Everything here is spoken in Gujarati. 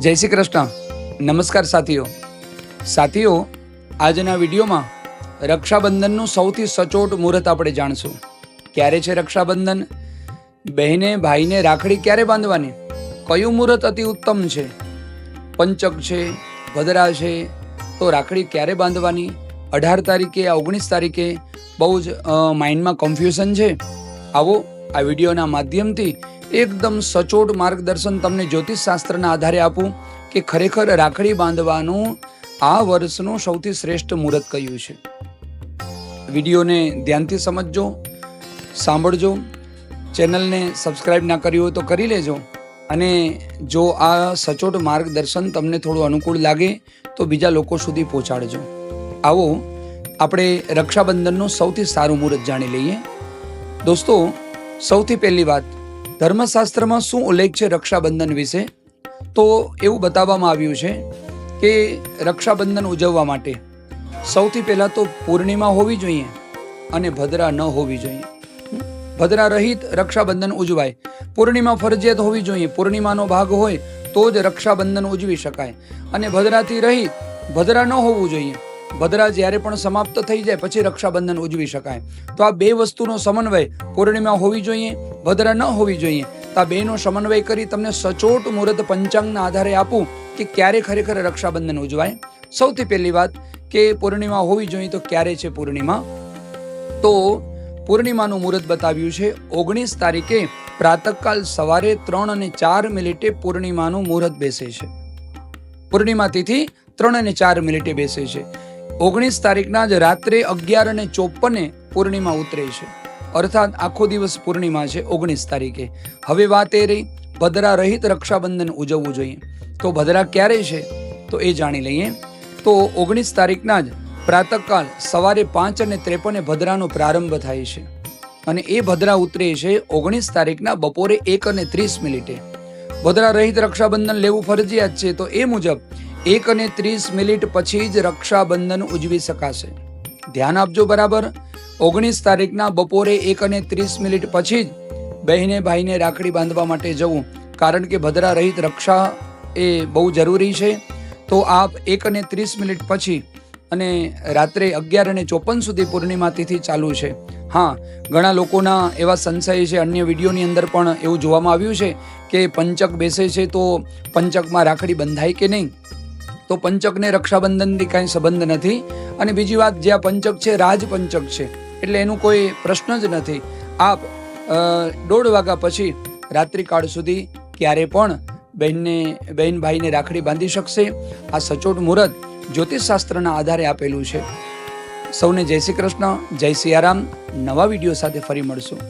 જય શ્રી કૃષ્ણ. નમસ્કાર સાથીઓ. સાથીઓ, આજના વિડીયોમાં રક્ષાબંધનનું સૌથી સચોટ મુહૂર્ત આપણે જાણશું. ક્યારે છે રક્ષાબંધન? બહેને, ભાઈને રાખડી ક્યારે બાંધવાની? કયું મુહૂર્ત અતિ ઉત્તમ છે? પંચક છે, ભદરા છે, તો રાખડી ક્યારે બાંધવાની? અઢાર તારીખે, ઓગણીસ તારીખે બહુ જ માઇન્ડમાં કન્ફ્યુઝન છે. આવો આ વિડીયોના માધ્યમથી એકદમ સચોટ માર્ગદર્શન તમને જ્યોતિષ શાસ્ત્રના આધારે આપું કે ખરેખર રાખડી બાંધવાનું આ વર્ષનું સૌથી શ્રેષ્ઠ મુહૂર્ત કયું છે? વિડીયોને ધ્યાનથી સમજજો, સાંભળજો, ચેનલને સબસ્ક્રાઇબ ના કરી હોય તો કરી લેજો અને જો આ સચોટ માર્ગદર્શન તમને થોડું અનુકૂળ લાગે તો બીજા લોકો સુધી પહોંચાડજો. આવો, આપણે રક્ષાબંધનનું સૌથી સારું મુહૂર્ત જાણી લઈએ. દોસ્તો, સૌથી પહેલી વાત ધર્મશાસ્ત્રમાં શું ઉલ્લેખ છે રક્ષાબંધન વિશે? તો એવું બતાવવામાં આવ્યું છે કે રક્ષાબંધન ઉજવવા માટે સૌથી પહેલાં તો પૂર્ણિમા હોવી જોઈએ અને ભદ્રા ન હોવી જોઈએ. ભદ્રા રહિત રક્ષાબંધન ઉજવાય. પૂર્ણિમા ફરજિયાત હોવી જોઈએ. પૂર્ણિમાનો ભાગ હોય તો જ રક્ષાબંધન ઉજવી શકાય. અને ભદ્રાથી રહિત ભદ્રા ન હોવું જોઈએ. ભદ્રા જ્યારે પણ સમાપ્ત થઈ જાય, પછી રક્ષાબંધન ઉજવી શકાય. તો આ બે વસ્તુનો સમન્વય પૂર્ણિમા હોવી જોઈએ ભદ્રા ન હોવી જોઈએ. તો આ બેનો સમન્વય કરી તમને સચોટ મુહૂર્ત પંચાંગના આધારે આપું કે ક્યારે ખરેખર રક્ષાબંધન ઉજવાય. સૌથી પહેલી વાત કે પૂર્ણિમા હોવી જોઈએ તો ક્યારે છે પૂર્ણિમા? તો પૂર્ણિમાનું મુહૂર્ત બતાવ્યું છે ઓગણીસ તારીખે પ્રાતઃકાલ સવારે ત્રણ અને ચાર મિનિટે પૂર્ણિમાનું મુહૂર્ત બેસે છે. પૂર્ણિમા તિથિ ત્રણ અને ચાર મિનિટે બેસે છે. ઓગણીસ તારીખના જ રાત્રે અગિયાર અને ચોપને પૂર્ણિમા ઉતરે છે. અર્થાત આખો દિવસ પૂર્ણિમા છે, ઓગણીસ તારીખે. હવે વાત એ રહી, ભદ્રા રહિત રક્ષાબંધન ઉજવવું જોઈએ. તો ભદ્રા ક્યારે છે? તો એ જાણી લઈએ. તો ઓગણીસ તારીખના જ પ્રાતકાળ સવારે પાંચ અને ત્રેપને ભદ્રાનો પ્રારંભ થાય છે. અને એ ભદ્રા ઉતરે છે ઓગણીસ તારીખના બપોરે એક અને ત્રીસ મિનિટે. ભદ્રા રહિત રક્ષાબંધન લેવું ફરજિયાત છે, તો એ મુજબ એક અને ત્રીસ મિનિટ પછી જ રક્ષાબંધન ઉજવી શકાશે. ધ્યાન આપજો બરાબર. ઓગણીસ તારીખના બપોરે એક અને ત્રીસ મિનિટ પછી જ બહેને ભાઈને રાખડી બાંધવા માટે જવું. કારણ કે ભદ્રા રહિત રક્ષા એ બહુ જરૂરી છે. તો આપ એક અને ત્રીસ મિનિટ પછી અને રાત્રે અગિયાર અને ચોપન સુધી પૂર્ણિમા તિથિ ચાલુ છે. હા, ઘણા લોકોના એવા સંશય છે, અન્ય વિડીયોની અંદર પણ એવું જોવામાં આવ્યું છે કે પંચક બેસે છે તો પંચકમાં રાખડી બંધાય કે નહીં? તો પંચકને રક્ષાબંધનથી કાંઈ સંબંધ નથી. અને બીજી વાત જે આ પંચક છે, રાજપંચક છે. એટલે એનું કોઈ પ્રશ્ન જ નથી. આપ દોઢ વાગ્યા પછી રાત્રિકાળ સુધી ક્યારે પણ બહેનને, બહેન ભાઈને રાખડી બાંધી શકશે. આ સચોટ મુહૂર્ત જ્યોતિષશાસ્ત્રના આધારે આપેલું છે. સૌને જય શ્રી કૃષ્ણ, જય સિયારામ નવા વીડિયો સાથે ફરી મળશું.